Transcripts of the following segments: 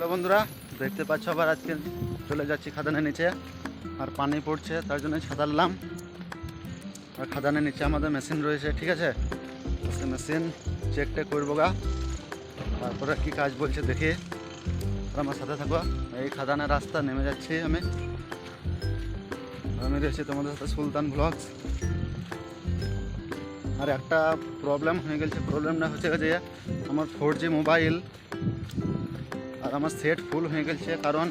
Hello বন্ধুরা, দেখতে পাচ্ছ আবার আজকে চলে যাচ্ছি খাদানের নিচে। আর পানি পড়ছে, তার জন্য ছাতারলাম আর খাদানের নিচে আমাদের মেশিন রয়েছে, ঠিক আছে? সে মেশিন চেক টেক করব গা। তারপরে কি কাজ বলছে দেখি। আমার সাথে থাকো। এই খাদানের রাস্তা নেমে যাচ্ছি আমি। আমি রয়েছি তোমাদের সাথে সুলতান ব্লগস আর একটা প্রবলেম হয়ে গেছে। প্রবলেমটা হচ্ছে যে আমার ফোর জি মোবাইল আর আমার সেট ফুল হয়ে গেছে, কারণ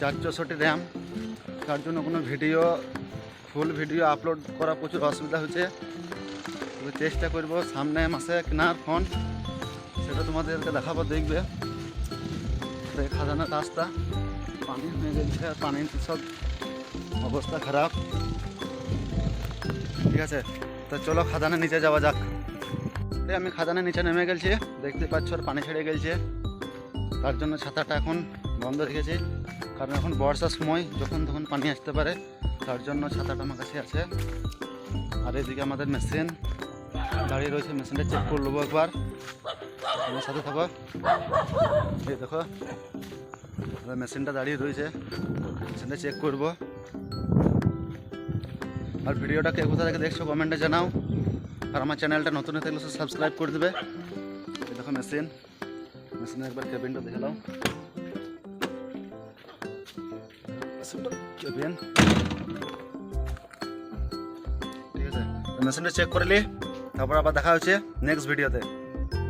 চার চৌষট্টি র্যাম তার জন্য কোনো ভিডিও ফুল ভিডিও আপলোড করা প্রচুর অসুবিধা হচ্ছে তবে চেষ্টা করব সামনে মাসে কেনার ফোন সেটা তোমাদেরকে দেখাবো, দেখবে। খাজানার রাস্তা, পানি হয়ে গেছে পানির সব অবস্থা খারাপ। ঠিক আছে, তো চলো খাদানের নিচে যাওয়া যাক। আমি খাদানের নিচে নেমে গেছি, দেখতে পাচ্ছ আর পানি ছেড়ে গেছে। তার জন্য ছাতাটা এখন বন্ধ রেখেছি কারণ এখন বর্ষার সময় যখন তখন পানি আসতে পারে, তার জন্য ছাতাটা আমার কাছে আছে। আর এদিকে আমাদের মেশিন দাঁড়িয়ে রয়েছে। মেশিনটা চেক করে একবার। আমার সাথে থাকো। এই দেখো মেশিনটা দাঁড়িয়ে রয়েছে। মেশিনটা চেক করব আর ভিডিওটা কে কোথা থেকে দেখছ কমেন্টে জানাও। আর আমার চ্যানেলটা নতুন হয়ে থাকলে সাবস্ক্রাইব করে দেবে। দেখো মেশিন মেশিনের একবার কেবিনটা দেখে নাও কেবিন ঠিক আছে মেশিনটা চেক করলি তারপর আবার দেখা হচ্ছে নেক্সট ভিডিওতে